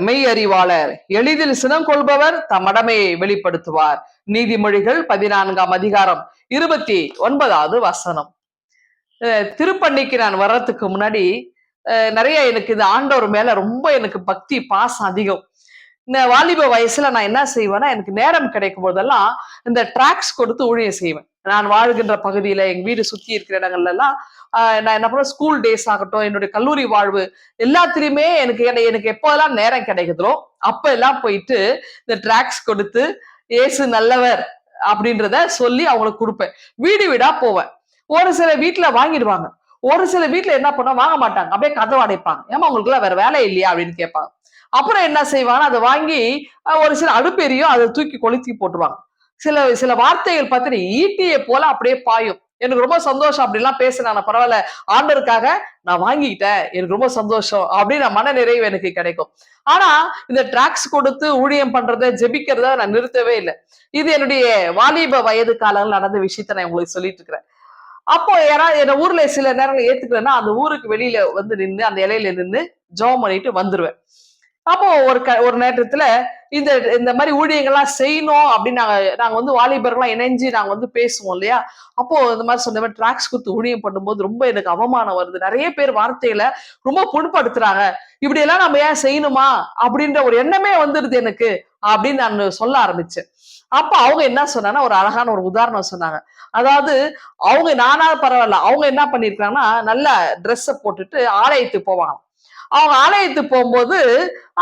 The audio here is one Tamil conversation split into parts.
மெய் அறிவாளர் எளிதில் சினம் கொள்பவர் தம் மடமையை வெளிப்படுத்துவார். நீதிமொழிகள் பதினான்காம் அதிகாரம் இருபத்தி ஒன்பதாவது வசனம். அஹ் திருப்பண்ணிக்கு நான் வர்றதுக்கு முன்னாடி அஹ் நிறைய எனக்கு இந்த ஆண்டவர் மேல ரொம்ப எனக்கு பக்தி பாசம் அதிகம். வாலிப வயசுல நான் என்ன செய்வேன்னா எனக்கு நேரம் கிடைக்கும் போதெல்லாம் இந்த டிராக்ஸ் கொடுத்து ஊழியம் செய்வேன். நான் வாழ்கின்ற பகுதியில எங்க வீடு சுத்தி இருக்கிற இடங்கள்ல எல்லாம் நான் என்ன பண்ணுவேன் ஸ்கூல் டேஸ் ஆகட்டும் என்னுடைய கல்லூரி வாழ்வு எல்லாத்துலயுமே எனக்கு எனக்கு எப்போதெல்லாம் நேரம் கிடைக்குதோ அப்ப எல்லாம் போயிட்டு இந்த டிராக்ஸ் கொடுத்து இயேசு நல்லவர் அப்படின்றத சொல்லி அவங்களுக்கு கொடுப்பேன். வீடு வீடா போவேன். ஒரு சில வீட்டுல வாங்கிடுவாங்க. ஒரு சில வீட்டுல என்ன பண்ண வாங்க மாட்டாங்க. அப்படியே கதவு அடைப்பாங்க. ஏமா அவங்களுக்கு எல்லாம் வேற வேலை இல்லையா? அப்படின்னு கேட்பாங்க. அப்புறம் என்ன செய்வாங்க அதை வாங்கி ஒரு சில அடுப்பெரியும் அதை தூக்கி கொளுத்தி போட்டுருவாங்க. சில சில வார்த்தைகள் பார்த்தீங்கன்னா ஈட்டியை போல அப்படியே பாயும். எனக்கு ரொம்ப சந்தோஷம் அப்படிலாம் பேசினா பரவாயில்ல ஆண்டருக்காக நான் வாங்கிக்கிட்டேன். எனக்கு ரொம்ப சந்தோஷம் அப்படின்னு மன நிறைவு எனக்கு கிடைக்கும். ஆனா இந்த டிராக்ஸ் கொடுத்து ஊழியம் பண்றத ஜெபிக்கிறத நான் நிறுத்தவே இல்லை. இது என்னுடைய வாலிப வயது காலங்கள் நடந்த விஷயத்த நான் உங்களுக்கு சொல்லிட்டு இருக்கிறேன். அப்போ யாராவது என்ன ஊர்ல சில நேரங்கள் ஏத்துக்கலன்னா அந்த ஊருக்கு வெளியில வந்து நின்று அந்த இலையில நின்று ஜெபம் பண்ணிட்டு வந்துருவேன். அப்போ ஒரு க ஒரு நேரத்துல இந்த இந்த மாதிரி ஊழியங்கள்லாம் செய்யணும் அப்படின்னு நாங்க நாங்க வந்து வாலிபர்கள்லாம் இணைஞ்சு நாங்க வந்து பேசுவோம் இல்லையா? அப்போ இந்த மாதிரி சொன்ன மாதிரி டிராக்ஸ் கொடுத்து ஊழியம் பண்ணும்போது ரொம்ப எனக்கு அவமானம் வருது. நிறைய பேர் வார்த்தையில ரொம்ப புண்படுத்துறாங்க. இப்படி எல்லாம் நம்ம ஏன் செய்யணுமா? அப்படின்ற ஒரு எண்ணமே வந்துடுது எனக்கு அப்படின்னு நான் சொல்ல ஆரம்பிச்சேன். அப்ப அவங்க என்ன சொன்னாங்கன்னா ஒரு அழகான ஒரு உதாரணம் சொன்னாங்க. அதாவது அவங்க நானா பரவாயில்ல. அவங்க என்ன பண்ணிருக்காங்கன்னா நல்ல ட்ரெஸ்ஸை போட்டுட்டு ஆலயத்துக்கு போவாங்க அவங்க ஆலயத்துக்கு போகும்போது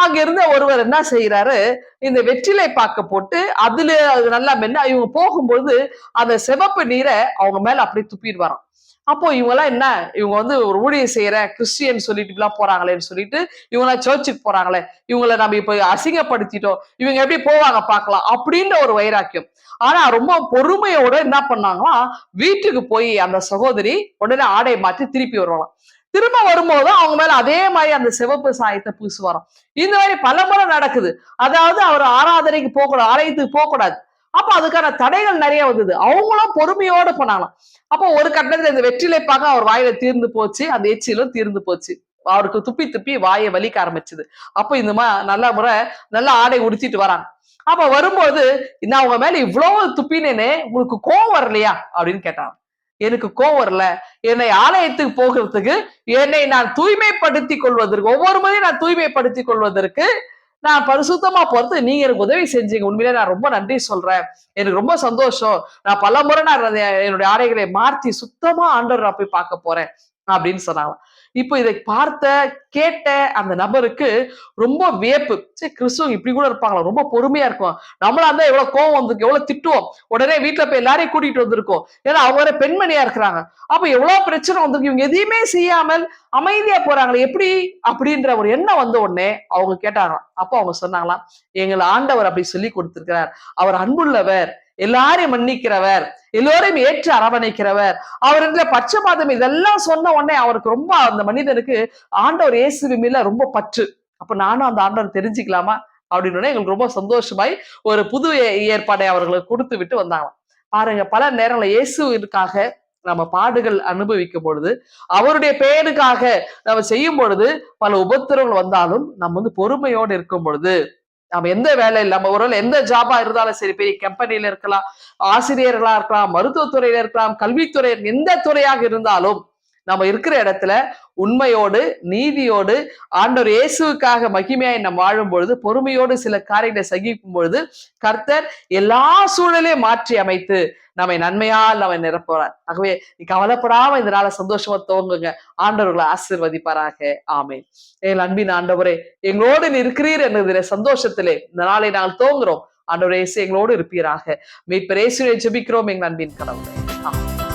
அங்கிருந்த ஒருவர் என்ன செய்யறாரு இந்த வெற்றிலை பாக்க போட்டு அதுல அது நல்லா மென்ன இவங்க போகும்போது அந்த சிவப்பு நீரை அவங்க மேல அப்படியே துப்பிடுவாராம். அப்போ இவங்க எல்லாம் என்ன? இவங்க வந்து ஒரு ஊழியம் செய்யற கிறிஸ்டியன் சொல்லிட்டு இப்படிலாம் போறாங்களேன்னு சொல்லிட்டு இவங்க எல்லாம் சர்ச்சுக்கு போறாங்களே இவங்கள நம்ம இப்ப அசிங்கப்படுத்திட்டோம் இவங்க எப்படி போவாங்க பார்க்கலாம் அப்படின்ற ஒரு வைராக்கியம். ஆனா ரொம்ப பொறுமையோட என்ன பண்ணாங்களா வீட்டுக்கு போய் அந்த சகோதரி உடனே ஆடை மாற்றி திருப்பி வருவாங்க திரும்ப வரும்போது அவங்க மேல அதே மாதிரி அந்த சிவப்பு சாயத்தை பூசுவாராம். இந்த மாதிரி பல முறை நடக்குது. அதாவது அவர் ஆராதனைக்கு போகக்கூடாது ஆலயத்துக்கு போகக்கூடாது. அப்ப அதுக்கான தடைகள் நிறைய வந்தது. அவங்களும் பொறுமையோட போனாலும் அப்போ ஒரு கட்டத்துல இந்த வெற்றிலை பார்க்க அவர் வாயில தீர்ந்து போச்சு. அந்த எச்சிலும் தீர்ந்து போச்சு. அவருக்கு துப்பி துப்பி வாயை வலிக்க ஆரம்பிச்சது. அப்போ இந்த மாதிரி நல்ல முறை நல்ல ஆடை உடுத்திட்டு வராங்க. அப்ப வரும்போது நான் உங்க மேல இவ்வளவு துப்பினேனே உங்களுக்கு கோவம் வரலையா? அப்படின்னு கேட்டாங்க எனக்கு கோவம் வரல. என்னை ஆலயத்துக்கு போகிறதுக்கு என்னை நான் தூய்மைப்படுத்தி கொள்வதற்கு ஒவ்வொரு முறையும் நான் தூய்மைப்படுத்தி கொள்வதற்கு நான் பரிசுத்தமா பொறுத்து நீங்க எனக்கு உதவி செஞ்சீங்க. உண்மையிலே நான் ரொம்ப நன்றி சொல்றேன். எனக்கு ரொம்ப சந்தோஷம். நான் பல முறை நான் என்னுடைய ஆடைகளை மாற்றி சுத்தமா ஆண்டவர் நான் போய் பார்க்க போறேன். அப்படின்னு சொன்னாங்க. இப்போ இதை பார்த்த கேட்ட அந்த நபருக்கு ரொம்ப வியப்பு. சரி கிறிஸ்துவங்க இப்படி கூட இருப்பாங்களா? ரொம்ப பொறுமையா இருக்கும். நம்மளா இருந்தா எவ்வளவு கோவம் வந்திருக்கு எவ்வளவு திட்டுவோம். உடனே வீட்டுல போய் எல்லாரையும் கூட்டிட்டு வந்திருக்கோம். ஏன்னா அவங்க வேற பெண்மணியா இருக்கிறாங்க. அப்ப எவ்வளவு பிரச்சனை வந்திருக்கு? இவங்க எதையுமே செய்யாமல் அமைதியா போறாங்களே எப்படி? அப்படின்ற ஒரு எண்ணம் வந்த உடனே அவங்க கேட்டாங்களாம். அப்போ அவங்க சொன்னாங்களாம் எங்களை ஆண்டவர் அப்படி சொல்லி கொடுத்திருக்கிறார். அவர் அன்புள்ளவர். எல்லாரையும் மன்னிக்கிறவர் எல்லோரையும் ஏற்று அரவணைக்கிறவர். அவர் இதுல பட்சபாதம் இதெல்லாம் சொன்ன உடனே அவருக்கு ரொம்ப அந்த மனிதனுக்கு ஆண்டவர் இயேசு மேல ரொம்ப பற்று. அப்ப நானும் அந்த ஆண்டவர் தெரிஞ்சுக்கலாமா? அப்படின்னு எங்களுக்கு ரொம்ப சந்தோஷமாய் ஒரு புது ஏற்பாடை அவர்களுக்கு கொடுத்து விட்டு வந்தாங்க பாருங்க பல நேரங்களில் இயேசுவிற்காக நம்ம பாடுகள் அனுபவிக்கும் பொழுது அவருடைய பெயருக்காக நம்ம செய்யும் பொழுது பல உபத்திரங்கள் வந்தாலும் நம்ம வந்து பொறுமையோடு இருக்கும் பொழுது நம்ம எந்த வேலை இல்லாம ஒரு எந்த ஜாபா இருந்தாலும் சரி பெரிய கம்பெனியில இருக்கலாம் ஆசிரியர்களா இருக்கலாம் மருத்துவத்துறையில இருக்கலாம் கல்வித்துறை எந்த துறையாக இருந்தாலும் நம்ம இருக்கிற இடத்துல உண்மையோடு நீதியோடு ஆண்டவர் இயேசுவுக்காக மகிமையாய் நம்ம வாழும் பொழுது பொறுமையோடு சில காரியங்களை சகிக்கும் பொழுது கர்த்தர் எல்லா சூழலையும் மாற்றி அமைத்து நம்மை நன்மையால் அவன் நிரப்புறார் ஆகவே நீ கவலைப்படாம இந்த நாளை சந்தோஷமா துவங்குங்க ஆண்டவர்களை ஆசீர்வதிப்பாராக. ஆமே எங்கள் அன்பின் ஆண்டவரே எங்களோடு நீ இருக்கிறீர் என்கிற சந்தோஷத்திலே. இந்த நாளை நாங்கள் துவங்குறோம் ஆண்டவர் இயேசு எங்களோடு இருப்பீராக. மீட்பர் இயேசுவை ஜெபிக்கிறோம் எங்கள் அன்பின் கடவுளை. ஆமாம்